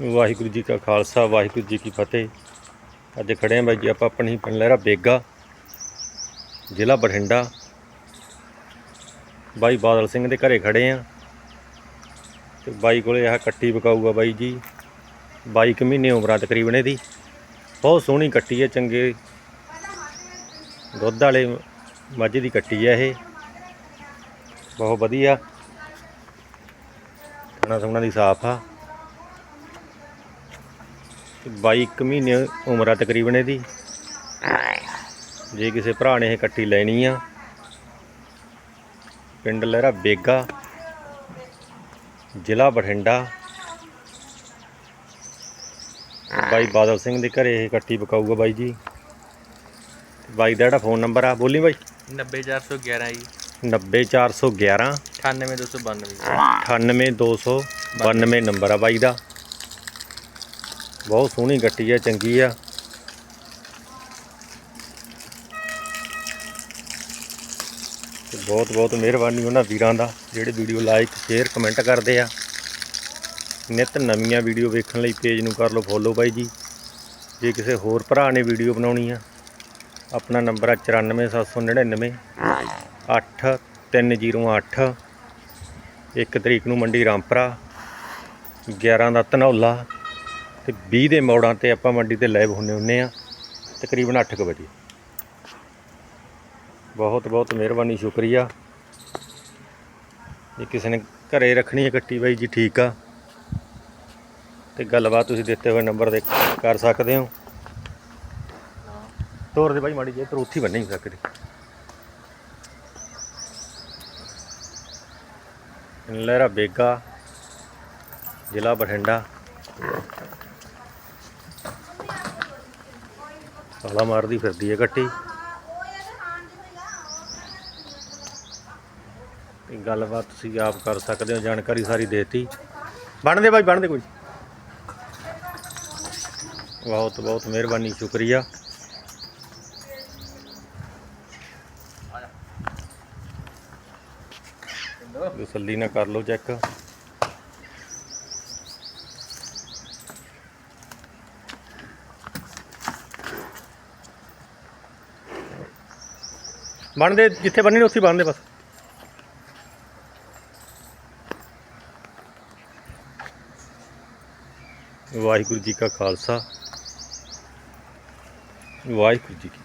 ਵਾਹਿਗੁਰੂ ਜੀ ਕਾ ਖਾਲਸਾ, ਵਾਹਿਗੁਰੂ ਜੀ ਕੀ ਫਤਿਹ। ਅੱਜ ਖੜੇ ਆਂ ਬਾਈ ਜੀ, ਆਪਾਂ ਆਪਣੀ ਪਿੰਡ ਲਹਿਰਾ ਬੇਗਾ, ਜ਼ਿਲ੍ਹਾ ਬਠਿੰਡਾ। ਬਾਈ ਬਾਦਲ ਸਿੰਘ ਦੇ ਘਰੇ ਖੜੇ ਆਂ ਤੇ ਬਾਈ ਕੋਲੇ ਆਹ ਕੱਟੀ ਵਿਕਾਊਗਾ ਬਾਈ ਜੀ। 22 ਕੁ ਮਹੀਨੇ ਉਮਰਾਂ ਤਕਰੀਬਨ ਇਹਦੀ। ਬਹੁਤ ਸੋਹਣੀ ਕੱਟੀ ਹੈ, ਚੰਗੇ ਦੁੱਧ ਵਾਲੇ ਮੱਝ ਦੀ ਕੱਟੀ ਹੈ ਇਹ। ਬਹੁਤ ਵਧੀਆ। ਖਾਣਾ ਸੋਹਣਾ ਦੀ ਸਾਫ਼ ਆ। 22 ਕੁ ਮਹੀਨੇ ਉਮਰ ਆ ਤਕਰੀਬਨ ਇਹਦੀ। ਜੇ ਕਿਸੇ ਭਰਾ ਨੇ ਇਹ ਕੱਟੀ ਲੈਣੀ ਆ ਪਿੰਡ ਲਹਿਰਾ ਬੇਗਾ ਜ਼ਿਲ੍ਹਾ ਬਠਿੰਡਾ। ਬਾਈ ਬਾਦਲ ਸਿੰਘ ਦੇ ਘਰੇ ਇਹ ਕੱਟੀ ਵਿਕਾਊਗਾ ਬਾਈ ਜੀ। ਬਾਈ ਦਾ ਜਿਹੜਾ ਫੋਨ ਨੰਬਰ ਆ ਬੋਲੀ ਬਾਈ। 90411 ਜੀ। 90411 98292 98292 ਨੰਬਰ ਆ ਬਾਈ ਦਾ। ਬਹੁਤ ਸੋਹਣੀ ਗੱਟੀ ਆ, ਚੰਗੀ ਆ। ਬਹੁਤ ਬਹੁਤ ਮਿਹਰਬਾਨੀ ਉਹਨਾਂ ਵੀਰਾਂ ਦਾ, ਜਿਹੜੇ ਵੀਡੀਓ ਲਾਈਕ, ਸ਼ੇਅਰ, ਕਮੈਂਟ ਕਰਦੇ ਆ। ਨਿਤ ਨਵੀਆਂ ਵੀਡੀਓ ਵੇਖਣ ਲਈ ਪੇਜ ਨੂੰ ਕਰ ਲਓ ਫੋਲੋ ਬਾਈ ਜੀ। ਜੇ ਕਿਸੇ ਹੋਰ ਭਰਾ ਨੇ ਵੀਡੀਓ ਬਣਾਉਣੀ ਆ, ਆਪਣਾ ਨੰਬਰ ਆ 94799 8308 ਇੱਕ ਤਰੀਕ ਨੂੰ ਮੰਡੀ ਰਾਮਪਰਾ 11 ਦਾ ਧਨੌਲਾ ਤੇ 20 ਦੇ ਮੋੜਾਂ ਤੇ ਆਪਾਂ ਮੰਡੀ ਤੇ ਲਾਈਵ ਹੁੰਨੇ ਹੁੰਨੇ ਆ, ਤਕਰੀਬਨ 8 ਵਜੇ। ਬਹੁਤ ਬਹੁਤ ਮਿਹਰਬਾਨੀ, ਸ਼ੁਕਰੀਆ। ਜੇ ਕਿਸੇ ਨੇ ਘਰੇ ਰੱਖਣੀ ਹੈ ਕੱਟੀ ਬਾਈ ਜੀ ਠੀਕ ਆ। ਤੇ ਗੱਲਬਾਤ ਤੁਸੀਂ ਦਿੱਤੇ ਹੋਏ ਨੰਬਰ ਤੇ ਕਰ ਸਕਦੇ ਹੋ। ਤੋਰ ਦੇ ਬਾਈ ਮਾੜੀ ਜੇ ਪਰ ਉੱਥੀ ਬੰਨੀ ਸਕਦੀ ਲਹਿਰਾ ਬੇਗਾ, ਜ਼ਿਲ੍ਹਾ ਬਠਿੰਡਾ। ਸਾਲਾ ਮਾਰਦੀ ਫਿਰਦੀ ਹੈ ਕੱਟੀ ਤੇ ਗੱਲਬਾਤ ਤੁਸੀਂ ਆਪ ਕਰ ਸਕਦੇ ਹੋ, ਜਾਣਕਾਰੀ ਸਾਰੀ ਦੇਤੀ। ਬਣਦੇ ਬਾਈ ਬਣਦੇ ਕੋਈ। ਬਹੁਤ ਬਹੁਤ ਮਿਹਰਬਾਨੀ, ਸ਼ੁਕਰੀਆ। ਤਸੱਲੀ ਨਾਲ ਕਰ ਲਓ ਚੈੱਕ। ਬਣਦੇ ਜਿੱਥੇ ਬੰਨੀ ਨੇ ਉੱਥੇ ਬਣਦੇ ਬਸ। ਵਾਹਿਗੁਰੂ ਜੀ ਕਾ ਖਾਲਸਾ। ਵਾਹਿਗੁਰੂ ਜੀ ਕੀ